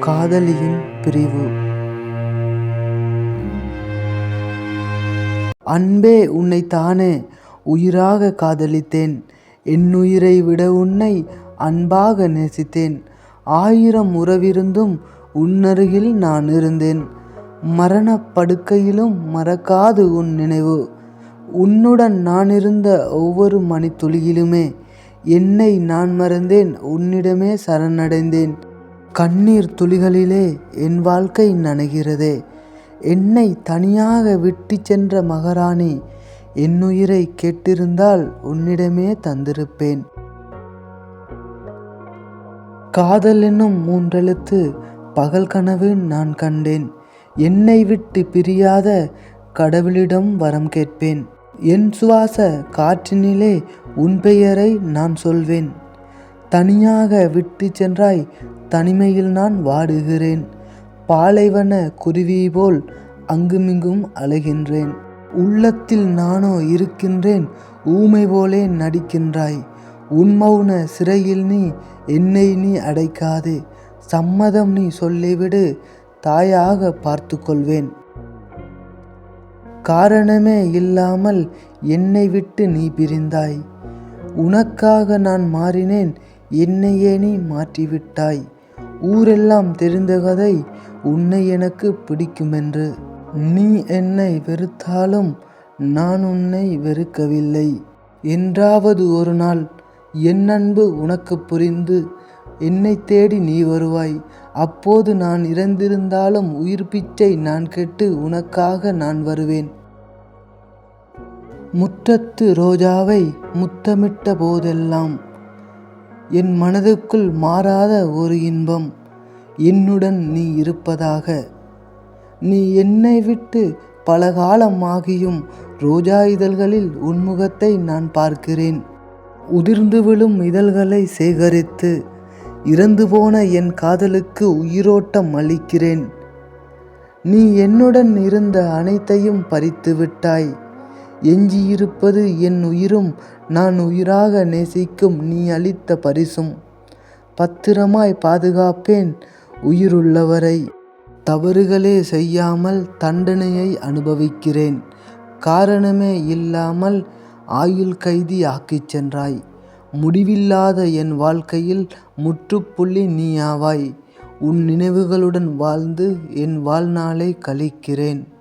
காதலியின் பிரிவு. அன்பே உன்னை தானே உயிராக காதலித்தேன். என்னுயிரை விட உன்னை அன்பாக நேசித்தேன். ஆயிரம் உறவிருந்தும் உன்னருகில் நான் இருந்தேன். மரண படுக்கையிலும் மறக்காது உன் நினைவு. உன்னுடன் நான் இருந்த ஒவ்வொரு மணித்துளியிலுமே என்னை நான் மறந்தேன். உன்னிடமே சரணடைந்தேன். கண்ணீர் துளிகளிலே என் வாழ்க்கை நனைகிறதே. என்னை தனியாக விட்டு சென்ற மகாராணி என்னுயிரை கேட்டிருந்தால் உன்னிடமே தந்திருப்பேன். காதல் என்னும் மூன்றெழுத்து பகல் கனவு நான் கண்டேன். என்னை விட்டு பிரியாத கடவுளிடம் வரம் கேட்பேன். என் சுவாச காற்றினிலே உன் பெயரை நான் சொல்வேன். தனியாக விட்டு சென்றாய் தனிமையில் நான் வாடுகிறேன். பாலைவன குருவி போல் அங்குமிங்கும் அலைகின்றேன். உள்ளத்தில் நானோ இருக்கின்றேன். ஊமை போலே நடிக்கின்றாய். உன் மௌன சிறையில் நீ என்னை நீ அடைக்காதே. சம்மதம் நீ சொல்லிவிடு. தாயாக பார்த்து கொள்வேன் காரணமே இல்லாமல் என்னை விட்டு நீ பிரிந்தாய். உனக்காக நான் மாறினேன். என்னையே நீ மாற்றிவிட்டாய். ஊரெல்லாம் தெரிந்த கதை உன்னை எனக்கு பிடிக்குமென்று. நீ என்னை வெறுத்தாலும் நான் உன்னை வெறுக்கவில்லை. என்றாவது ஒரு நாள் என் அன்பு உனக்கு புரிந்து என்னை தேடி நீ வருவாய். அப்போது நான் இறந்திருந்தாலும் உயிர் பிச்சை நான் கெட்டு உனக்காக நான் வருவேன். முற்றத்து ரோஜாவை முத்தமிட்ட போதெல்லாம் என் மனதுக்குள் மாறாத ஒரு இன்பம் என்னுடன் நீ இருப்பதாக. நீ என்னை விட்டு பல காலமாகியும் ரோஜா இதழ்களில் உன்முகத்தை நான் பார்க்கிறேன். உதிர்ந்து விழும் இதழ்களை சேகரித்து இறந்து போன என் காதலுக்கு உயிரோட்டம் அளிக்கிறேன். நீ என்னுடன் இருந்த அனைத்தையும் பறித்து விட்டாய். எஞ்சியிருப்பது என் உயிரும் நான் உயிராக நேசிக்கும் நீ அளித்த பரிசும். பத்திரமாய் பாதுகாப்பேன் உயிருள்ளவரை. தவறுகளே செய்யாமல் தண்டனையை அனுபவிக்கிறேன். காரணமே இல்லாமல் ஆயுள் கைதி ஆக்கிச் சென்றாய். முடிவில்லாத என் வாழ்க்கையில் முற்றுப்புள்ளி நீ ஆவாய். உன் நினைவுகளுடன் வாழ்ந்து என் வாழ்நாளை கழிக்கிறேன்.